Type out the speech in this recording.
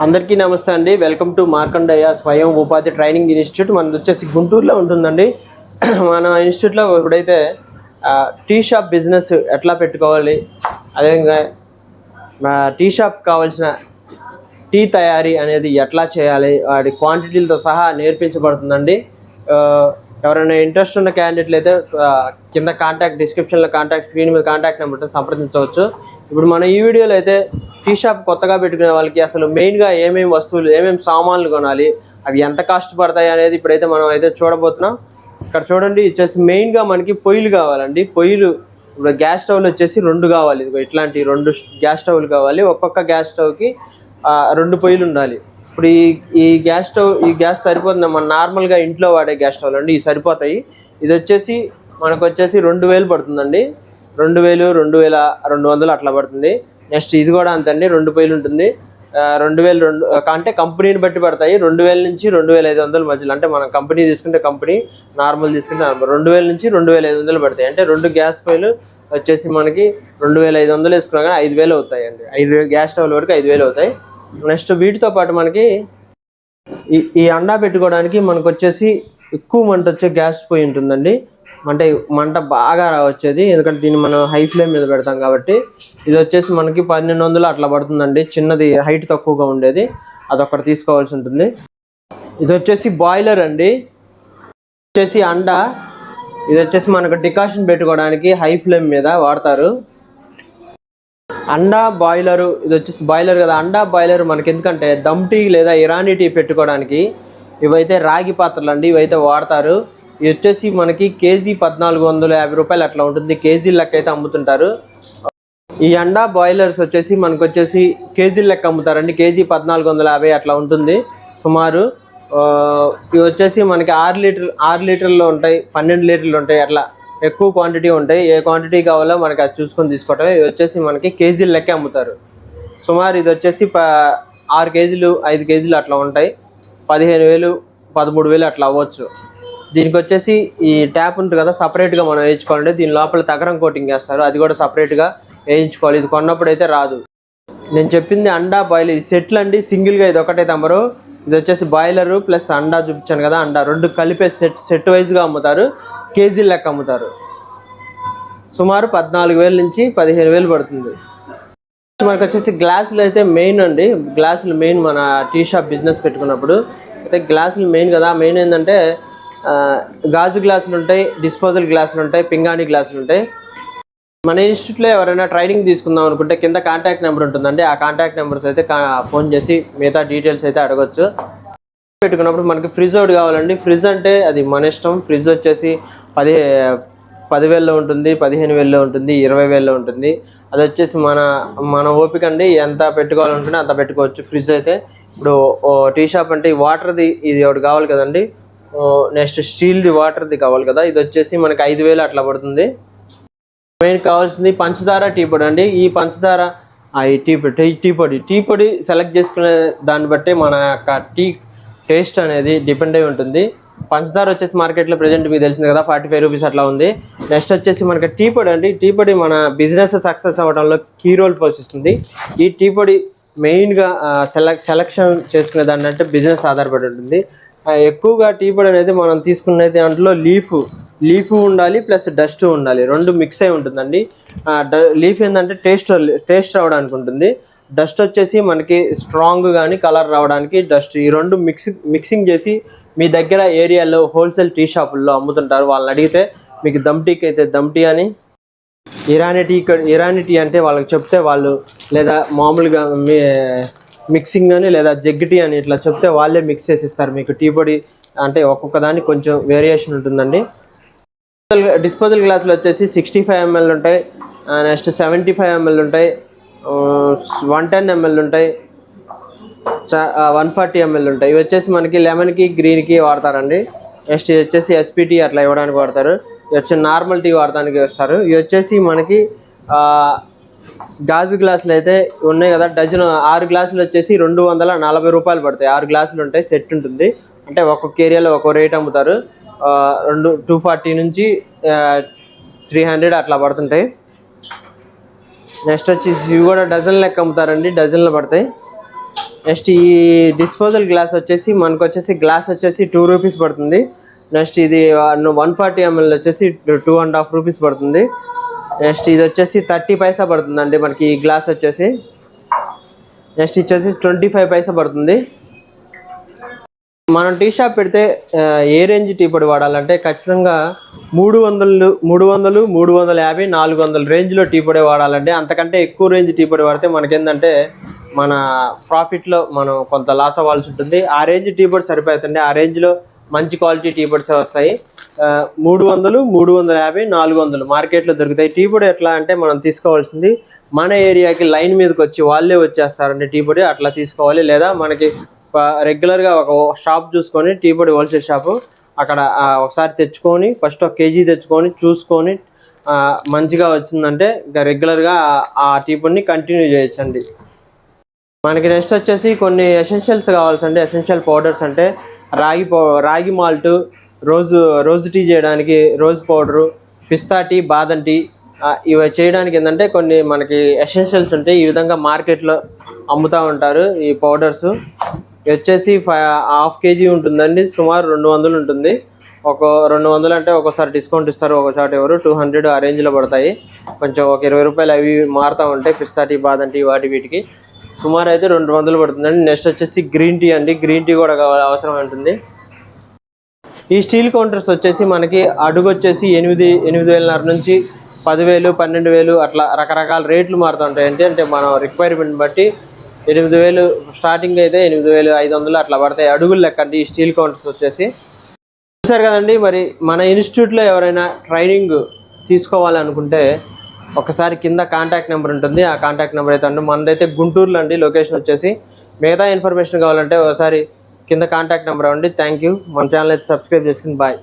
అందరికీ నమస్తే అండి. వెల్కమ్ టు మార్కండయ్య స్వయం ఉపాధి ట్రైనింగ్ ఇన్స్టిట్యూట్. మనది వచ్చేసి గుంటూరులో ఉంటుందండి. మన ఇన్స్టిట్యూట్లో ఇప్పుడైతే టీ షాప్ బిజినెస్ ఎట్లా పెట్టుకోవాలి? అదేవిధంగా టీ షాప్ కావాల్సిన టీ తయారీ అనేది ఎట్లా చేయాలి? వాటి క్వాంటిటీలతో సహా నేర్పించబడుతుందండి. ఎవరైనా ఇంట్రెస్ట్ ఉన్న క్యాండిడేట్లు అయితే కింద కాంటాక్ట్ డిస్క్రిప్షన్లో కాంటాక్ట్ స్క్రీన్ మీద కాంటాక్ట్ నెంబర్తో సంప్రదించవచ్చు. ఇప్పుడు మన ఈ వీడియోలో అయితే టీ షాప్ కొత్తగా పెట్టుకునే వాళ్ళకి అసలు మెయిన్గా ఏమేమి వస్తువులు ఏమేమి సామాన్లు కొనాలి అవి ఎంత కాస్ట్ పడతాయి అనేది ఇప్పుడైతే మనం అయితే చూడబోతున్నాం. ఇక్కడ చూడండి వచ్చేసి మెయిన్గా మనకి పొయ్యిలు కావాలండి. పొయ్యిలు ఇప్పుడు గ్యాస్ స్టవ్లు వచ్చేసి రెండు కావాలి. ఇట్లాంటి రెండు గ్యాస్ స్టవ్లు కావాలి. ఒక్కొక్క గ్యాస్ స్టవ్కి రెండు పొయ్యిలు ఉండాలి. ఇప్పుడు ఈ ఈ గ్యాస్ స్టవ్ ఈ గ్యాస్ సరిపోతుంది. మన నార్మల్గా ఇంట్లో వాడే గ్యాస్ స్టవ్లు అండి ఇవి సరిపోతాయి. ఇది వచ్చేసి మనకు వచ్చేసి రెండు వేలు పడుతుందండి. రెండు వేలు రెండు వేల రెండు వందలు అట్లా పడుతుంది. నెక్స్ట్ ఇది కూడా అంతండి రెండు పొయ్యిలు ఉంటుంది. రెండు వేలు రెండు అంటే కంపెనీని బట్టి పడతాయి. రెండు వేల నుంచి రెండు వేల ఐదు వందల మధ్యలో అంటే మనం కంపెనీ తీసుకుంటే కంపెనీ నార్మల్ తీసుకుంటే నార్మల్. రెండు వేల నుంచి రెండు వేల ఐదు వందలు పడతాయి. అంటే రెండు గ్యాస్ పొయ్యిలు వచ్చేసి మనకి రెండు వేల ఐదు వందలు వేసుకున్నా కానీ ఐదు వేలు అవుతాయి అండి ఐదు గ్యాస్ స్టవ్ల వరకు ఐదు వేలు అవుతాయి. నెక్స్ట్ వీటితో పాటు మనకి ఈ ఈ అండా పెట్టుకోవడానికి మనకు వచ్చేసి ఎక్కువ మంట వచ్చే గ్యాస్ పొయ్యి ఉంటుందండి. అంటే మంట బాగా వచ్చేది. ఎందుకంటే దీన్ని మనం హై ఫ్లేమ్ మీద పెడతాం కాబట్టి ఇది వచ్చేసి మనకి పన్నెండు వందలు అట్లా పడుతుందండి. చిన్నది హైట్ తక్కువగా ఉండేది. అదొకటి తీసుకోవాల్సి ఉంటుంది. ఇది వచ్చేసి బాయిలర్ అండి. వచ్చేసి అండ. ఇది వచ్చేసి మనకు డికాషన్ పెట్టుకోవడానికి హై ఫ్లేమ్ మీద వాడతారు. అండా బాయిలరు. ఇది వచ్చేసి బాయిలర్ కదా. అండా బాయిలర్ మనకి ఎందుకంటే దమ్ టీ లేదా ఇరానీ టీ పెట్టుకోవడానికి ఇవైతే రాగి పాత్రలు అండి. ఇవైతే వాడతారు. ఇది వచ్చేసి మనకి కేజీ పద్నాలుగు వందల యాభై రూపాయలు అట్లా ఉంటుంది. కేజీ లెక్క అయితే అమ్ముతుంటారు. ఈ అండా బాయిలర్స్ వచ్చేసి మనకు వచ్చేసి కేజీ లెక్క అమ్ముతారండి. కేజీ పద్నాలుగు వందల యాభై అట్లా ఉంటుంది. సుమారు ఇవి వచ్చేసి మనకి ఆరు లీటర్ ఆరు లీటర్లు ఉంటాయి పన్నెండు లీటర్లు ఉంటాయి. అట్లా ఎక్కువ క్వాంటిటీ ఉంటాయి. ఏ క్వాంటిటీ కావాలో మనకి అది చూసుకొని తీసుకోవటమే. ఇవి వచ్చేసి మనకి కేజీల లెక్క అమ్ముతారు. సుమారు ఇది వచ్చేసి ప ఆరు కేజీలు ఐదు కేజీలు అట్లా ఉంటాయి. పదిహేను వేలు పదమూడు వేలు అట్లా అవ్వచ్చు. దీనికి వచ్చేసి ఈ ట్యాప్ ఉంటుంది కదా సపరేట్గా మనం వేయించుకోవాలంటే దీని లోపల తగరం కోటింగ్ వేస్తారు అది కూడా సపరేట్గా వేయించుకోవాలి. ఇది కొన్నప్పుడు అయితే రాదు. నేను చెప్పింది అండా బాయిల్ ఇది సెట్లు అండి సింగిల్గా ఇది ఒకటే తమరు ఇది వచ్చేసి బాయిలరు ప్లస్ అండా చూపించాను కదా అండా. రెండు కలిపే సెట్ సెట్ వైజ్గా అమ్ముతారు. కేజీ లెక్క అమ్ముతారు. సుమారు పద్నాలుగు వేల నుంచి పదిహేను వేలు పడుతుంది. మనకు వచ్చేసి గ్లాసులు అయితే మెయిన్ అండి. గ్లాసులు మెయిన్ మన టీ షాప్ బిజినెస్ పెట్టుకున్నప్పుడు. అయితే గ్లాసులు మెయిన్ కదా. మెయిన్ ఏంటంటే గాజు గ్లాసులు ఉంటాయి డిస్పోజల్ గ్లాసులు ఉంటాయి పింగాణి గ్లాసులు ఉంటాయి. మన ఇన్స్టిట్యూట్లో ఎవరైనా ట్రైనింగ్ తీసుకుందాం అనుకుంటే కింద కాంటాక్ట్ నెంబర్ ఉంటుందండి. ఆ కాంటాక్ట్ నెంబర్స్ అయితే ఫోన్ చేసి మిగతా డీటెయిల్స్ అయితే అడగొచ్చు. పెట్టుకున్నప్పుడు మనకి ఫ్రిడ్జ్ ఒకటి కావాలండి. ఫ్రిడ్జ్ అంటే అది మన ఇష్టం. ఫ్రిడ్జ్ వచ్చేసి పది పదివేల్లో ఉంటుంది పదిహేను వేల్లో ఉంటుంది ఇరవై వేల్లో ఉంటుంది. అది వచ్చేసి మన మన ఓపిక అండి. ఎంత పెట్టుకోవాలనుకుంటే అంత పెట్టుకోవచ్చు. ఫ్రిడ్జ్ అయితే ఇప్పుడు ఓ టీ షాప్ అంటే ఈ వాటర్ది ఇది ఒకటి కావాలి కదండి. నెక్స్ట్ స్టీల్ది వాటర్ది కావాలి కదా. ఇది వచ్చేసి మనకి ఐదు వేలు అట్లా పడుతుంది. మెయిన్ కావాల్సింది పంచదార టీ పొడి అండి. ఈ పంచదార ఈ టీ పొడి టీ పొడి టీ పొడి సెలెక్ట్ చేసుకునే దాన్ని బట్టి మన యొక్క టీ టేస్ట్ అనేది డిపెండ్ అయి ఉంటుంది. పంచదార వచ్చేసి మార్కెట్లో ప్రజెంట్ మీకు తెలిసింది కదా ఫార్టీ ఫైవ్ రూపీస్ అట్లా ఉంది. నెక్స్ట్ వచ్చేసి మనకి టీ పొడి అండి. టీ పొడి మన బిజినెస్ సక్సెస్ అవ్వడంలో కీ రోల్ పోషిస్తుంది ఈ టీ పొడి మెయిన్గా సెలెక్ సెలెక్షన్ చేసుకునే దాన్ని అంటే బిజినెస్ ఆధారపడి ఉంటుంది. ఎక్కువగా టీ పొడి అనేది మనం తీసుకునే దాంట్లో లీఫ్ లీఫ్ ఉండాలి ప్లస్ డస్ట్ ఉండాలి. రెండు మిక్స్ అయి ఉంటుందండి. డ- లీఫ్ ఏంటంటే టేస్ట్ టేస్ట్ రావడానికి ఉంటుంది. డస్ట్ వచ్చేసి మనకి స్ట్రాంగ్ కానీ కలర్ రావడానికి డస్ట్. ఈ రెండు మిక్స్ మిక్సింగ్ చేసి మీ దగ్గర ఏరియాలో హోల్సేల్ టీ షాపుల్లో అమ్ముతుంటారు. వాళ్ళని అడిగితే మీకు దమ్ టీకి అయితే దమ్ టీ అని. ఇరానీ టీ ఇక్కడ ఇరానీ టీ అంటే వాళ్ళకి చెప్తే వాళ్ళు లేదా మామూలుగా మీ మిక్సింగ్ అని లేదా జగ్గి టీ అని ఇట్లా చెప్తే వాళ్ళే మిక్స్ చేసి ఇస్తారు మీకు టీ పొడి అంటే ఒక్కొక్క దానికి కొంచెం వేరియేషన్ ఉంటుందండి. డిస్పోజల్ గ్లాసులు వచ్చేసి సిక్స్టీ ఫైవ్ ఎంఎల్ ఉంటాయి. నెక్స్ట్ సెవెంటీ ఫైవ్ ఎంఎల్ ఉంటాయి. వన్ టెన్ ఎంఎల్ ఉంటాయి. వన్ ఫార్టీ ఎంఎల్ ఉంటాయి. ఇవి వచ్చేసి మనకి లెమన్కి గ్రీన్కి వాడతారండి. నెక్స్ట్ ఇది వచ్చేసి ఎస్పీటీ అట్లా ఇవ్వడానికి వాడతారు. ఇవి వచ్చి నార్మల్ టీ వాడడానికి వస్తారు ఇవి వచ్చేసి మనకి గాజు గ్లాసులు అయితే ఉన్నాయి కదా డజన్ ఆరు గ్లాసులు వచ్చేసి రెండు వందల నలభై రూపాయలు పడతాయి. ఆరు గ్లాసులు ఉంటాయి సెట్ ఉంటుంది. అంటే ఒక్కొక్క ఏరియాలో ఒక్కో రేట్ అమ్ముతారు. రెండు టూ ఫార్టీ నుంచి త్రీ హండ్రెడ్ అట్లా పడుతుంటాయి. నెక్స్ట్ వచ్చేసి ఇవి కూడా డజన్ లెక్క అమ్ముతారండి డజన్లు పడతాయి. నెక్స్ట్ ఈ డిస్పోజల్ గ్లాస్ వచ్చేసి మనకు వచ్చేసి గ్లాస్ వచ్చేసి టూ రూపీస్ పడుతుంది. నెక్స్ట్ ఇది వన్ ఫార్టీ ఎంఎల్ వచ్చేసి టూ అండ్ హాఫ్ రూపీస్ పడుతుంది. నెక్స్ట్ ఇది వచ్చేసి థర్టీ పైసా పడుతుందండి మనకి ఈ గ్లాస్ వచ్చేసి. నెక్స్ట్ వచ్చేసి ట్వంటీ ఫైవ్ పైసా పడుతుంది. మనం టీ షాప్ పెడితే ఏ రేంజ్ టీ పొడి వాడాలంటే ఖచ్చితంగా మూడు వందలు మూడు వందలు మూడు వందల యాభై నాలుగు వందల రేంజ్లో టీ పొడి వాడాలంటే అంతకంటే ఎక్కువ రేంజ్ టీ పొడి వాడితే మనకేంటంటే మన ప్రాఫిట్లో మనం కొంత లాస్ అవ్వాల్సి ఉంటుంది. ఆ రేంజ్ టీ పొడి సరిపోతుంది ఆ రేంజ్లో మంచి క్వాలిటీ టీ పొడిసే వస్తాయి. మూడు వందలు మూడు వందల యాభై నాలుగు వందలు మార్కెట్లో దొరుకుతాయి. టీ పొడి ఎట్లా అంటే మనం తీసుకోవాల్సింది మన ఏరియాకి లైన్ మీదకి వచ్చి వాళ్ళే వచ్చేస్తారండి టీ పొడి. అట్లా తీసుకోవాలి. లేదా మనకి రెగ్యులర్గా ఒక షాప్ చూసుకొని టీ పొడి హోల్సేల్ షాపు అక్కడ ఒకసారి తెచ్చుకొని ఫస్ట్ ఒక కేజీ తెచ్చుకొని చూసుకొని మంచిగా వచ్చిందంటే ఇంకా రెగ్యులర్గా ఆ- టీ పొడిని కంటిన్యూ చేయొచ్చండి. మనకి నెక్స్ట్ వచ్చేసి కొన్ని ఎసెన్షియల్స్ కావాల్సింటే ఎసెన్షియల్ పౌడర్స్ అంటే రాగి పౌ రాగి మాల్ట్ రోజు రోజు టీ చేయడానికి రోజు పౌడరు పిస్తా టీ బాదం టీ ఇవి చేయడానికి ఏంటంటే కొన్ని మనకి ఎసెన్షియల్స్ ఉంటాయి. ఈ విధంగా మార్కెట్లో అమ్ముతూ ఉంటారు ఈ పౌడర్స్. వచ్చేసి ఫైవ్ హాఫ్ కేజీ ఉంటుందండి. సుమారు రెండు వందలు ఉంటుంది. ఒక రెండు వందలు అంటే ఒకసారి డిస్కౌంట్ ఇస్తారు ఒకసారి ఎవరు. టూ హండ్రెడ్ ఆ రేంజ్లో పడతాయి. కొంచెం ఒక ఇరవై రూపాయలు అవి మారుతూ ఉంటాయి. పిస్తా టీ బాదం టీ వాటి వీటికి. సుమారు అయితే రెండు వందలు పడుతుందండి. నెక్స్ట్ వచ్చేసి గ్రీన్ టీ అండి. గ్రీన్ టీ కూడా అవసరం ఉంటుంది ఈ స్టీల్ కౌంటర్స్ వచ్చేసి మనకి అడుగు వచ్చేసి ఎనిమిది ఎనిమిది వేలన్నర నుంచి పదివేలు పన్నెండు వేలు అట్లా రకరకాల రేట్లు మారుతూ ఉంటాయి. అంటే అంటే మనం రిక్వైర్మెంట్ బట్టి ఎనిమిది వేలు స్టార్టింగ్ అయితే ఎనిమిది వేలు ఐదు వందలు అట్లా పడతాయి. అడుగులు లెక్క అండి ఈ స్టీల్ కౌంటర్స్ వచ్చేసి. చూసారు కదండి మరి మన ఇన్స్టిట్యూట్లో ఎవరైనా ట్రైనింగ్ తీసుకోవాలనుకుంటే ఒకసారి కింద కాంటాక్ట్ నెంబర్ ఉంటుంది. ఆ కాంటాక్ట్ నెంబర్ అయితే అండి. మనదైతే గుంటూరులో అండి. లొకేషన్ వచ్చేసి మిగతా ఇన్ఫర్మేషన్ కావాలంటే ఒకసారి కింద కాంటాక్ట్ నెంబర్ అండి థ్యాంక్ యూ మన ఛానల్ అయితే సబ్స్క్రైబ్ చేసుకుని బాయ్